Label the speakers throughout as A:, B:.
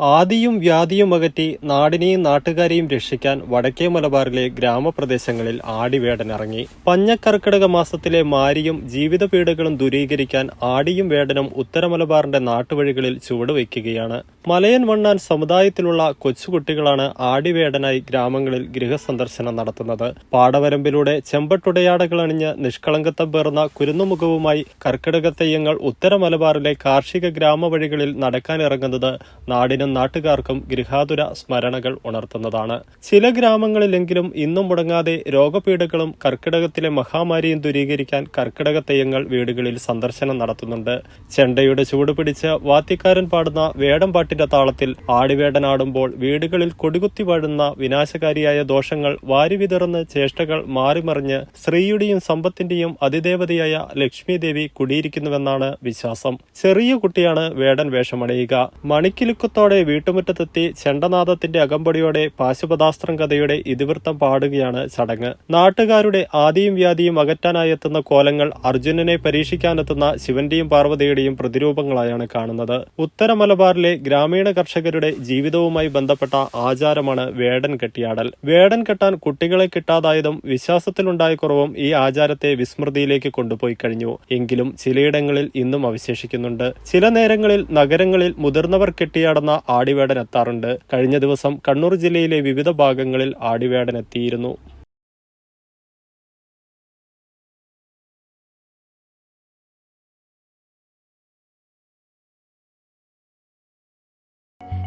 A: ആദിയും വ്യാധിയും അകറ്റി നാടിനെയും നാട്ടുകാരെയും രക്ഷിക്കാൻ വടക്കേ മലബാറിലെ ഗ്രാമപ്രദേശങ്ങളിൽ ആടിവേടനിറങ്ങി പഞ്ഞക്കർക്കിടക മാസത്തിലെ മാരിയും ജീവിത പീഡകളും ദൂരീകരിക്കാൻ ആടിയും വേടനും ഉത്തര മലബാറിന്റെ നാട്ടുവഴികളിൽ ചുവടുവയ്ക്കുകയാണ് മലയൻ വണ്ണാൻ സമുദായത്തിലുള്ള കൊച്ചുകുട്ടികളാണ് ആടിവേടനായി ഗ്രാമങ്ങളിൽ ഗൃഹസന്ദർശനം നടത്തുന്നത്. പാടവരമ്പിലൂടെ ചെമ്പട്ടുടയാടകൾ അണിഞ്ഞ് നിഷ്കളങ്കത്വം പേർന്ന കുരുന്നുമുഖവുമായി കർക്കിടക തെയ്യങ്ങൾ ഉത്തര മലബാറിലെ കാർഷിക ഗ്രാമവഴികളിൽ നടക്കാനിറങ്ങുന്നത് നാടിനും നാട്ടുകാർക്കും ഗൃഹാതുര സ്മരണകൾ ഉണർത്തുന്നതാണ്. ചില ഗ്രാമങ്ങളിലെങ്കിലും ഇന്നും മുടങ്ങാതെ രോഗപീഠകളും കർക്കിടകത്തിലെ മഹാമാരിയും ദൂരീകരിക്കാൻ കർക്കിടക തെയ്യങ്ങൾ വീടുകളിൽ സന്ദർശനം നടത്തുന്നുണ്ട്. ചെണ്ടയുടെ ചൂട് പിടിച്ച് വാദ്യക്കാരൻ പാടുന്ന വേടം പാട്ടിന്റെ താളത്തിൽ ആടിവേടനാടുമ്പോൾ വീടുകളിൽ കൊടികുത്തി വാഴുന്ന വിനാശകാരിയായ ദോഷങ്ങൾ വാരിവിതറുന്ന ചേഷ്ടകൾ മാറിമറിഞ്ഞ് സ്ത്രീയുടെയും സമ്പത്തിന്റെയും അതിദേവതയായ ലക്ഷ്മി ദേവി കുടിയിരിക്കുന്നുവെന്നാണ് വിശ്വാസം. ചെറിയ കുട്ടിയാണ് വേടൻ വേഷമണിയുക. മണിക്കിലുക്കത്തോടെ വീട്ടുമുറ്റത്തെത്തി ചെണ്ടനാഥത്തിന്റെ അകമ്പടിയോടെ പാശുപദാസ്ത്രം കഥയുടെ ഇതിവൃത്തം പാടുകയാണ് ചടങ്ങ്. നാട്ടുകാരുടെ ആദിയും വ്യാധിയും അകറ്റാനായി എത്തുന്ന കോലങ്ങൾ അർജുനനെ പരീക്ഷിക്കാനെത്തുന്ന ശിവന്റെയും പാർവതിയുടെയും പ്രതിരൂപങ്ങളായാണ് കാണുന്നത്. ഉത്തര മലബാറിലെ ഗ്രാമീണ കർഷകരുടെ ജീവിതവുമായി ബന്ധപ്പെട്ട ആചാരമാണ് വേടൻ കെട്ടിയാടൽ. വേടൻ കെട്ടാൻ കുട്ടികളെ കിട്ടാതായതും വിശ്വാസത്തിലുണ്ടായ കുറവും ഈ ആചാരത്തെ വിസ്മൃതിയിലേക്ക് കൊണ്ടുപോയി കഴിഞ്ഞു. എങ്കിലും ചിലയിടങ്ങളിൽ ഇന്നും അവശേഷിക്കുന്നുണ്ട്. ചില നേരങ്ങളിൽ നഗരങ്ങളിൽ മുതിർന്നവർ കെട്ടിയാടുന്ന ആടിവേടൻ എത്താറുണ്ട്. കഴിഞ്ഞ ദിവസം കണ്ണൂർ ജില്ലയിലെ വിവിധ ഭാഗങ്ങളിൽ ആടിവേടൻ എത്തിയിരുന്നു.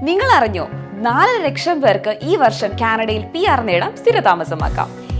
B: നിങ്ങൾ അറിഞ്ഞോ നാല് ലക്ഷം പേർക്ക് ഈ വർഷം കാനഡയിൽ പി ആർ നേടാം സ്ഥിരതാമസമാക്കാം.